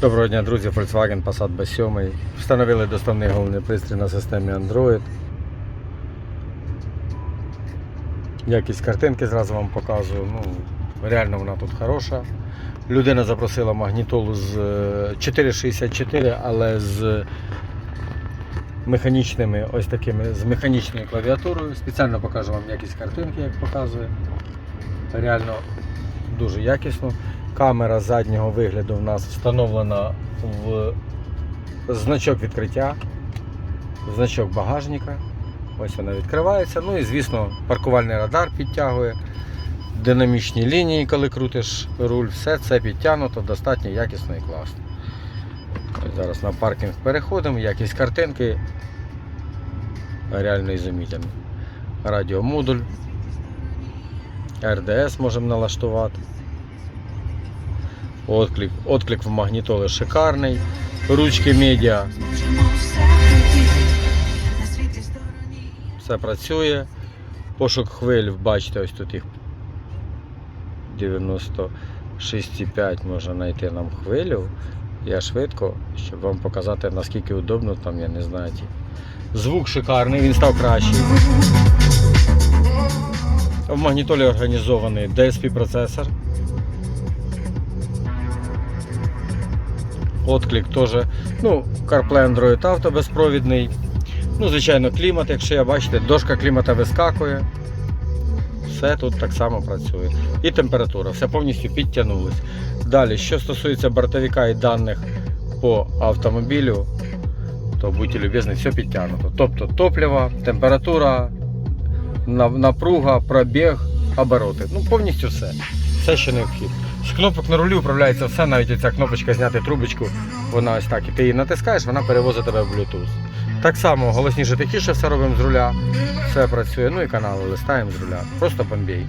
Доброго дня, друзі, Volkswagen Passat B7. Встановили доставний головний пристрій на системі Android. Якість картинки зразу вам показую. Ну, реально вона тут хороша. Людина запросила магнітолу з е, 464, але з механічними ось такими з механічною клавіатурою. Спеціально покажу вам якість картинки, як показує. Реально дуже якісно. Камера заднього вигляду в нас встановлена в значок відкриття, значок багажника. Ось вона відкривається. Ну і звісно, паркувальний радар підтягує, динамічні лінії, коли крутиш руль, все це підтягнуто достатньо якісно і класно. Зараз на паркінг переходимо, якість картинки реально ізумітельна. Радіомодуль, РДС можемо налаштувати. Отклик, отклик в магнітоли шикарний. Ручки медіа, все працює. Пошук хвиль, бачите, ось тут їх 96,5 можна знайти нам хвилю. Я швидко, щоб вам показати наскільки удобно там, я не знаю. Звук шикарний, він став кращий. В магнітолі організований DSP процесор. Отклик теж. Ну, CarPlay Android Auto безпровідний. Ну, звичайно, клімат, якщо я бачите, дошка клімата вискакує. Все тут так само працює. І температура, все повністю підтягнулось. Далі, що стосується бортовика і даних по автомобілю, то будьте любезні, все підтягнуто. Тобто топливо, температура, напруга, пробіг, обороти. Ну, повністю все. Все, що необхідно. З кнопок на рулі управляється все, навіть оця кнопочка зняти трубочку, вона ось так. І ти її натискаєш, вона перевозить тебе в Bluetooth. Так само голосніше тихіше все робимо з руля, все працює. Ну і канали листаємо з руля. Просто бомбей.